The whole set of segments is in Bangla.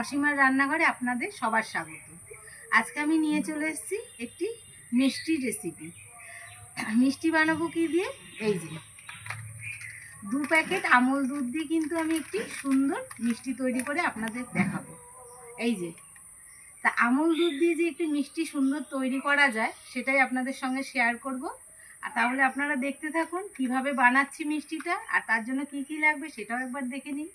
অসীমার রান্নাঘরে আপনাদের সবার স্বাগত। আজকে আমি নিয়ে চলে এসেছি একটি মিষ্টি রেসিপি মিষ্টি বানাবো কি দিয়ে? এই যে। দু প্যাকেট আমল দুধ দিয়ে কিন্তু আমি একটি সুন্দর মিষ্টি তৈরি করে আপনাদের দেখাবো। এই যে। তা আমল দুধ দিয়ে যে একটি মিষ্টি সুন্দর তৈরি করা যায়, সেটাই আপনাদের সঙ্গে শেয়ার করব। আর তাহলে আপনারা দেখতে থাকুন কীভাবে বানাচ্ছি মিষ্টিটা, আর তার জন্য কি কি লাগবে সেটাও একবার দেখে নিন।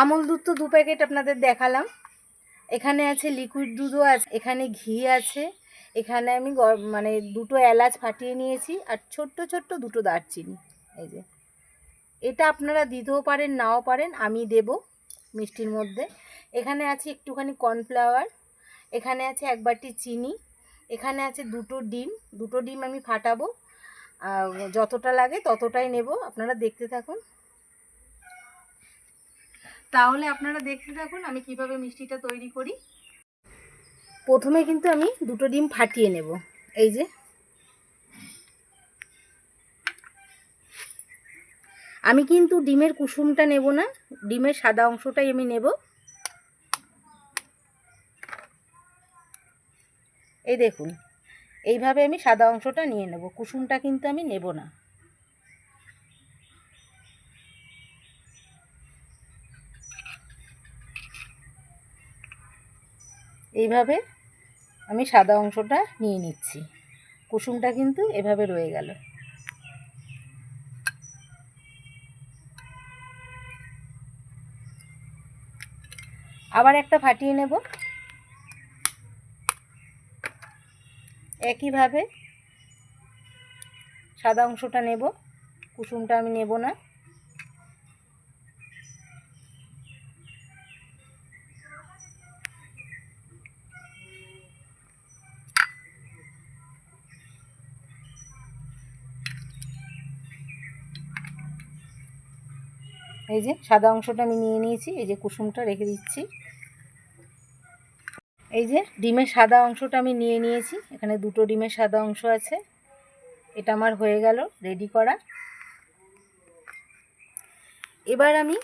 আমল দুধ তো দু প্যাকেট আপনাদের দেখালাম। এখানে আছে লিকুইড দুধও আছে, এখানে ঘি আছে, এখানে আমি মানে দুটো এলাচ ফাটিয়ে নিয়েছি আর ছোট্ট ছোট্ট দুটো দারচিনি। এই যে। এটা আপনারা দিতেও পারেন, নাও পারেন, আমি দেব মিষ্টির মধ্যে। এখানে আছে একটুখানি কর্নফ্লাওয়ার এখানে আছে এক বাটি চিনি, এখানে আছে দুটো ডিম দুটো ডিম আমি ফাটাবো। যতটা লাগে ততটাই নেব, আপনারা দেখতে থাকুন। তাহলে আপনারা দেখতে থাকুন আমি কীভাবে মিষ্টিটা তৈরি করি। প্রথমে কিন্তু আমি দুটো ডিম ফাটিয়ে নেব। এই যে। আমি কিন্তু ডিমের কুসুমটা নেব না, ডিমের সাদা অংশটাই আমি নেব। এই দেখুন, এইভাবে আমি সাদা অংশটা নিয়ে নেব, কুসুমটা কিন্তু আমি নেব না। এইভাবে আমি সাদা অংশটা নিয়ে নিচ্ছি। কুসুমটা কিন্তু এভাবে রয়ে গেল। আবার একটা ফাটিয়ে নেব। একইভাবে সাদা অংশটা নেব। কুসুমটা আমি নেব না। এই যে সাদা অংশটা আমি নিয়ে নিয়েছি, এই যে কুসুমটা রেখে দিচ্ছি। এই যে ডিমের সাদা অংশটা আমি নিয়ে নিয়েছি, এখানে দুটো ডিমের সাদা অংশ আছে। এটা আমার হয়ে গেল, রেডি করা। এবার আমি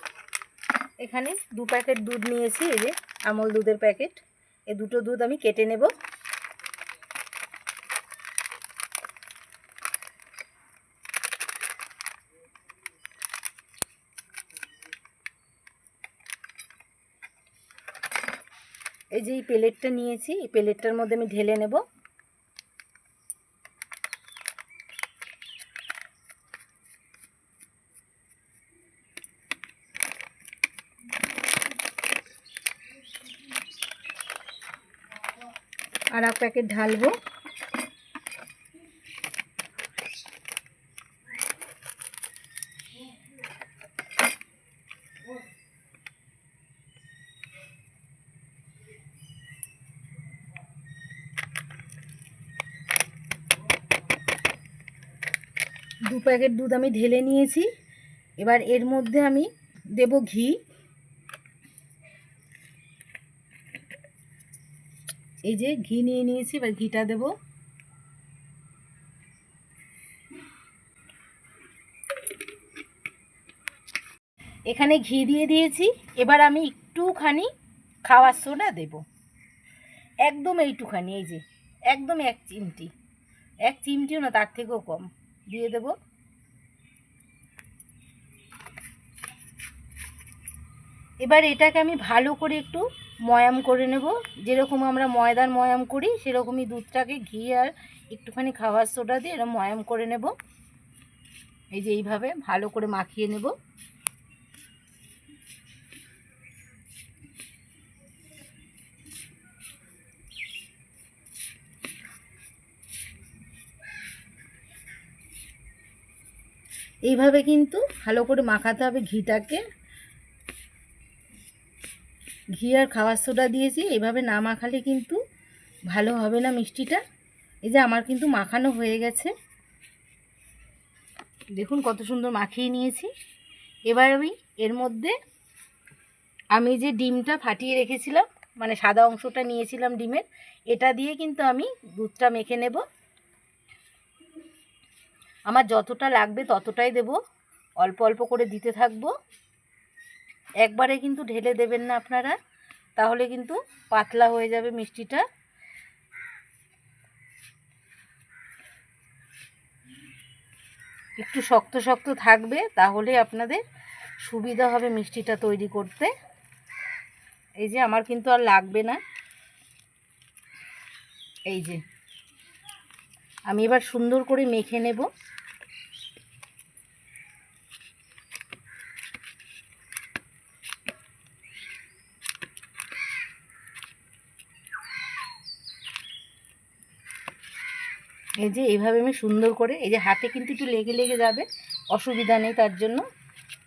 এখানে দু প্যাকেট দুধ নিয়েছি, এই যে আমল দুধের প্যাকেট। এই দুটো দুধ আমি কেটে নেব। এই যে এই প্লেটটা নিয়েছি, এই প্লেটটার মধ্যে আমি ঢেলে নেব। আর এক প্যাকেট ঢালবো দু প্যাকেট দুধ আমি ঢেলে নিয়েছি। এবার এর মধ্যে আমি দেব ঘি। এই যে ঘি নিয়ে নিয়েছি, এবার ঘিটা দেব। এখানে ঘি দিয়ে দিয়েছি। এবার আমি একটুখানি খাওয়ার সোডা দেব। একদম এইটুখানি, এই যে, একদম এক চিমটি। এক চিমটিও না, তার থেকেও কম। দিয়ে দেব। এবার এটাকে আমি ভালো করে একটু ময়াম করে নেব। যেরকম আমরা ময়দার ময়াম করি, সেরকমই দুধটাকে ঘি আর একটুখানি খাওয়ার সোডা দিয়ে এরকম ময়াম করে নেব। এই যে এইভাবে ভালো করে মাখিয়ে নেব। এইভাবে কিন্তু ভালো করে মাখাতে হবে ঘিটাকে। ঘি আর খাওয়ার সোডা দিয়েছি, এভাবে না মাখালে কিন্তু ভালো হবে না মিষ্টিটা। এই যে আমার কিন্তু মাখানো হয়ে গেছে। দেখুন কত সুন্দর মাখিয়ে নিয়েছি। এবার আমি এর মধ্যে আমি যে ডিমটা ফাটিয়ে রেখেছিলাম মানে সাদা অংশটা নিয়েছিলাম ডিমের, এটা দিয়ে কিন্তু আমি দুধটা মেখে নেব। আমার যতটা লাগবে ততটাই দেব। অল্প অল্প করে দিতে থাকব। একবারে কিন্তু ঢেলে দেবেন না আপনারা, তাহলে কিন্তু পাতলা হয়ে যাবে মিষ্টিটা। একটু শক্ত শক্ত থাকবে, তাহলে আপনাদের সুবিধা হবে মিষ্টিটা তৈরি করতে। এই যে আমার কিন্তু আর লাগবে না। এই যে, আমি এবার সুন্দর করে মেখে নেব। যে এইভাবে আমি সুন্দর করে, এই যে হাতে কিন্তু একটু লেগে লেগে যাবে, অসুবিধা নেই তার জন্য।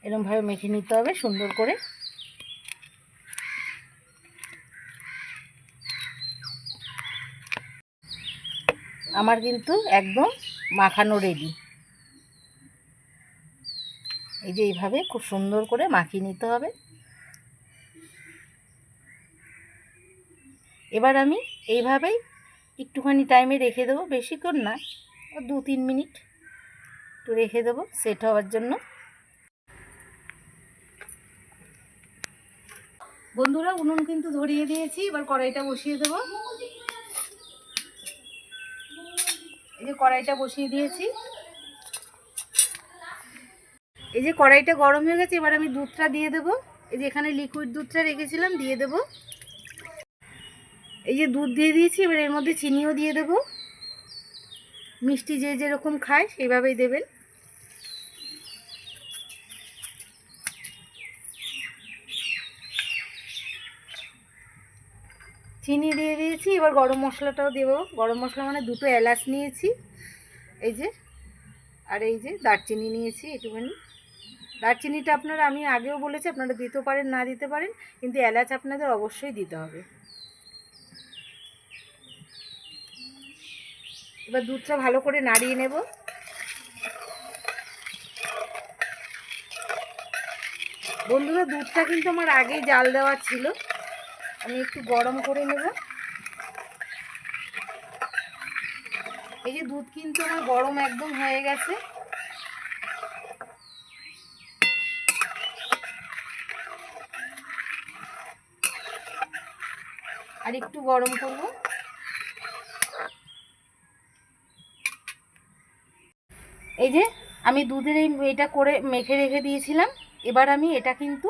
এরকমভাবে মেখে নিতে হবে সুন্দর করে। আমার কিন্তু একদম মাখানো রেডি এই যে এইভাবে খুব সুন্দর করে মাখিয়ে নিতে হবে। এবার আমি এইভাবেই একটুখানি টাইমে রেখে দেবো, বেশিক্ষণ না, দু তিন মিনিট একটু রেখে দেবো সেট হওয়ার জন্য। বন্ধুরা, উনুন কিন্তু ধরিয়ে দিয়েছি, এবার কড়াইটা বসিয়ে দেবো। এই যে কড়াইটা বসিয়ে দিয়েছি। এই যে কড়াইটা গরম হয়ে গেছে, এবার আমি দুধটা দিয়ে দেবো। এই যে এখানে লিকুইড দুধটা রেখেছিলাম, দিয়ে দেবো। এই যে দুধ দিয়ে দিয়েছি, এবার এর মধ্যে চিনিও দিয়ে দেবো। মিষ্টি যে যেরকম খায় সেইভাবেই দেবেন। চিনি দিয়ে দিয়েছি, এবার গরম মশলাটাও দেবো। গরম মশলা মানে দুটো এলাচ নিয়েছি, এই যে, আর এই যে দারচিনি নিয়েছি একটুখানি। দারচিনিটা আপনারা, আমি আগেও বলেছি, আপনারা দিতেও পারেন, না দিতে পারেন, কিন্তু এলাচ আপনাদের অবশ্যই দিতে হবে। এবার দুধটা ভালো করে নাড়িয়ে নেব। বন্ধুরা, দুধটা কিন্তু আমার আগেই জাল দেওয়া ছিল। আমি একটু গরম করে নেব। এই যে দুধ কিন্তু আমার গরম একদম হয়ে গেছে। আর একটু গরম করব। এই যে আমি দুধের এই এটা করে মেখে রেখে দিয়েছিলাম। এবার আমি এটা কিন্তু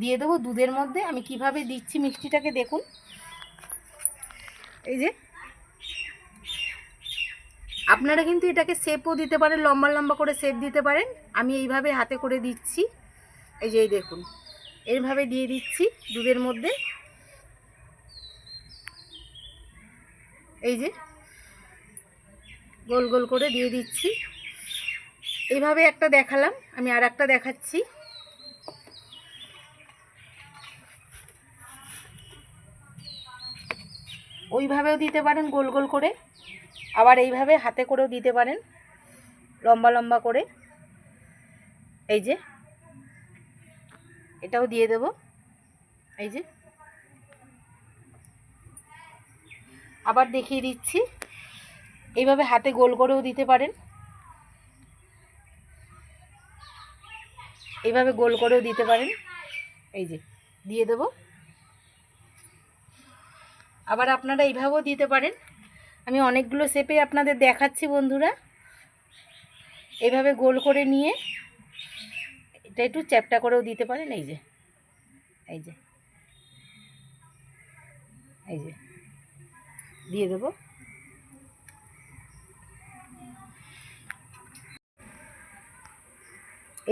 দিয়ে দেবো দুধের মধ্যে। আমি কীভাবে দিচ্ছি মিষ্টিটাকে দেখুন। এই যে আপনারা কিন্তু এটাকে শেপও দিতে পারেন, লম্বা লম্বা করে শেপ দিতে পারেন। আমি এইভাবে হাতে করে দিচ্ছি। এই যে এই দেখুন, এইভাবে দিয়ে দিচ্ছি দুধের মধ্যে। এই যে গোল গোল করে দিয়ে দিচ্ছি। এইভাবে একটা দেখালাম, আমি আর একটা দেখাচ্ছি। ওইভাবেও দিতে পারেন, গোল গোল করে। আবার এইভাবে হাতে করেও দিতে পারেন, লম্বা লম্বা করে। এই যে, এটাও দিয়ে দেব। এই যে, আবার দেখিয়ে দিচ্ছি। এইভাবে হাতে গোল করেও দিতে পারেন। এইভাবে গোল করেও দিতে পারেন। এই যে, দিয়ে দেব। আবার আপনারা এইভাবেও দিতে পারেন। আমি অনেকগুলো শেপে আপনাদের দেখাচ্ছি বন্ধুরা। এইভাবে গোল করে নিয়ে এটা একটু চ্যাপটা করেও দিতে পারেন। এই যে এই যে এই যে, দিয়ে দেব।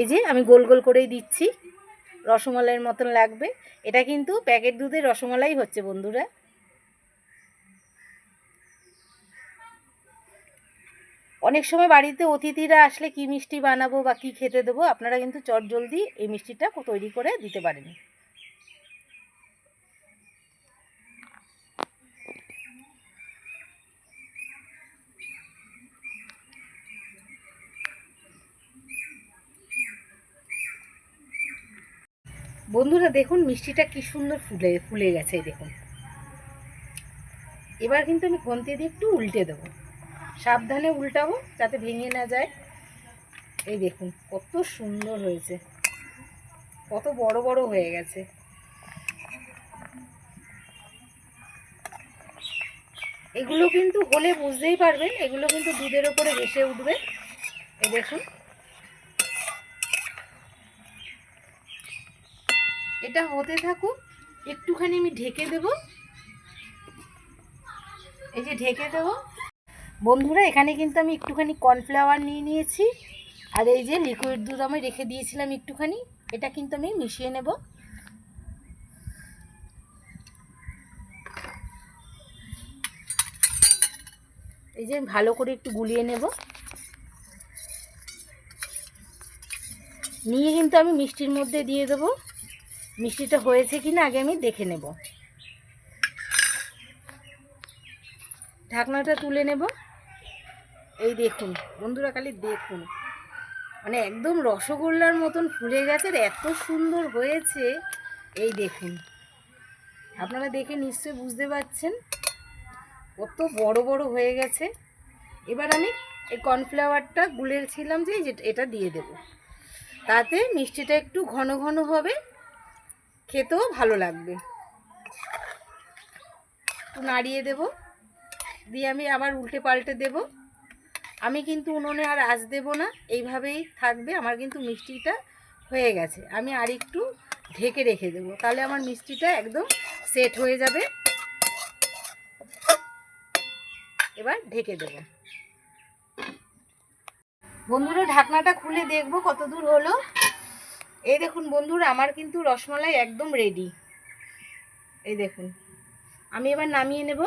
এই যে আমি গোল গোল করেই দিচ্ছি। রসমালাইয়ের মতন লাগবে। এটা কিন্তু প্যাকেট দুধের রসমালাই হচ্ছে বন্ধুরা। অনেক সময় বাড়িতে অতিথিরা আসলে কি মিষ্টি বানাবো বা কি খেতে দেবো, আপনারা কিন্তু চট জলদি এই মিষ্টিটা তৈরি করে দিতে পারেন। বন্ধুরা, দেখুন, মিষ্টিটা কি সুন্দর ফুলে ফুলে গেছে, দেখুন। এবার কিন্তু আমি খন্তি দিয়ে একটু উল্টে দেবো। সাবধানে উল্টাবো, যাতে ভেঙে না যায়। এই দেখুন, কত সুন্দর হয়েছে। কত বড় বড় হয়ে গেছে। এগুলো কিন্তু হলে বুঝতেই পারবেন, এগুলো কিন্তু দুধের ওপরে ভেসে উঠবে। এই দেখুন। এটা হতে থাকুক, একটুখানি আমি ঢেকে দেব। এই যে ঢেকে দেব। বন্ধুরা, এখানে কিন্তু আমি একটুখানি কর্নফ্লাওয়ার নিয়ে নিয়েছি। আর এই যে লিকুইড দুধ আমি রেখে দিয়েছিলাম একটুখানি, এটা কিন্তু আমি মিশিয়ে নেব। এই যে ভালো করে একটু গুলিয়ে নেব। নিয়ে কিন্তু আমি মিষ্টির মধ্যে দিয়ে দেবো। মিষ্টিটা হয়েছে কি না আগে আমি দেখে নেব। ঢাকনাটা তুলে নেব। এই দেখুন, বন্ধুরা খালি দেখুন। মানে একদম রসগোল্লার মতন ফুলে গেছে আর এত সুন্দর হয়েছে। এই দেখুন। আপনারা দেখে নিশ্চয়ই বুঝতে পারছেন কত বড় বড় হয়ে গেছে। এবার আমি এই কর্নফ্লাওয়ারটা গুলেছিলাম যে এটা দিয়ে দেব। তাতে মিষ্টিটা একটু ঘন ঘন হবে। খেতেও ভালো লাগবে। একটু নাড়িয়ে দেব। দিয়ে আমি আবার উল্টে পাল্টে দেব। আমি কিন্তু উনুনে আর আজ দেবো না, এইভাবেই থাকবে। আমার কিন্তু মিষ্টিটা হয়ে গেছে। আমি আর একটু ঢেকে রেখে দেবো। তাহলে আমার মিষ্টিটা একদম সেট হয়ে যাবে। এবার ঢেকে দেব। বন্ধুরা, ঢাকনাটা খুলে দেখব কত দূর হলো। এই দেখুন বন্ধুরা, আমার কিন্তু রসমালাই একদম রেডি এই দেখুন, আমি এবার নামিয়ে নেব।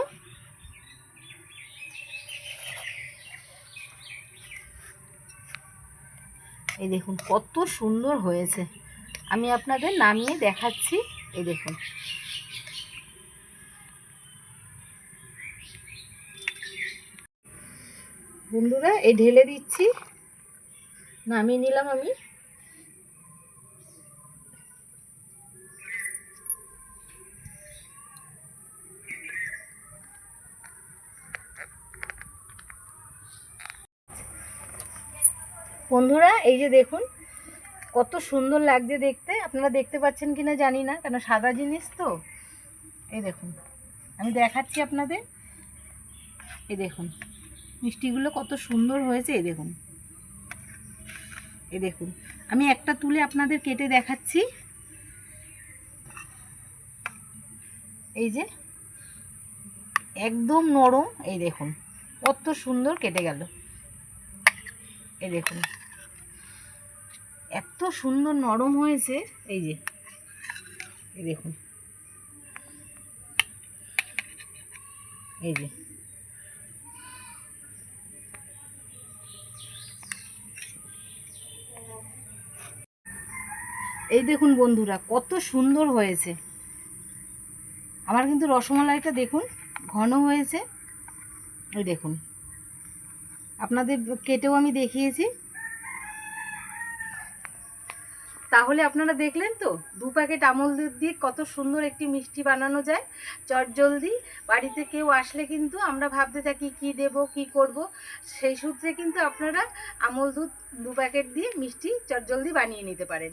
এই দেখুন, কত সুন্দর হয়েছে। আমি আপনাদের নামিয়ে দেখাচ্ছি, এই দেখুন। বন্ধুরা, এই ঢেলে দিচ্ছি। নামিয়ে নিলাম আমি। বন্ধুরা, এই যে দেখুন, কত সুন্দর লাগছে দেখতে। আপনারা দেখতে পাচ্ছেন কি না জানি না, কেন সাদা জিনিস তো? এই দেখুন, আমি দেখাচ্ছি আপনাদের। এই দেখুন, মিষ্টিগুলো কত সুন্দর হয়েছে, এই দেখুন। এই দেখুন, আমি একটা তুলে আপনাদের কেটে দেখাচ্ছি। এই যে, একদম নরম, এই দেখুন, কত সুন্দর কেটে গেল। এই দেখুন এত সুন্দর নরম হয়েছে। এই যে, এই দেখুন। এই যে। এই দেখুন বন্ধুরা, কত সুন্দর হয়েছে। আমার কিন্তু রসমালাইটা দেখুন, ঘন হয়েছে। ওই দেখুন। আপনাদের কেটেও আমি দেখিয়েছি। তাহলে আপনারা দেখলেন তো, দু প্যাকেট আমল দুধ দিয়ে কত সুন্দর একটি মিষ্টি বানানো যায়। চটজলদি বাড়িতে কেউ আসলে কিন্তু আমরা ভাবতে থাকি কি দেব, কি করব। সেই সূত্রে কিন্তু আপনারা আমল দুধ দু প্যাকেট দিয়ে মিষ্টি চটজলদি বানিয়ে নিতে পারেন।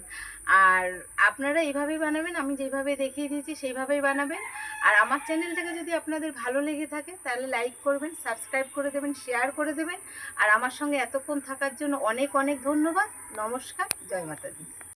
আর আপনারা এইভাবেই বানাবেন, আমি যেভাবে দেখিয়ে দিয়েছি সেইভাবেই বানাবেন। আর আমার চ্যানেলটাকে যদি আপনাদের ভালো লেগে থাকে, তাহলে লাইক করবেন, সাবস্ক্রাইব করে দেবেন, শেয়ার করে দেবেন। আর আমার সঙ্গে এতক্ষণ থাকার জন্য অনেক অনেক ধন্যবাদ। নমস্কার, জয় মাতাদি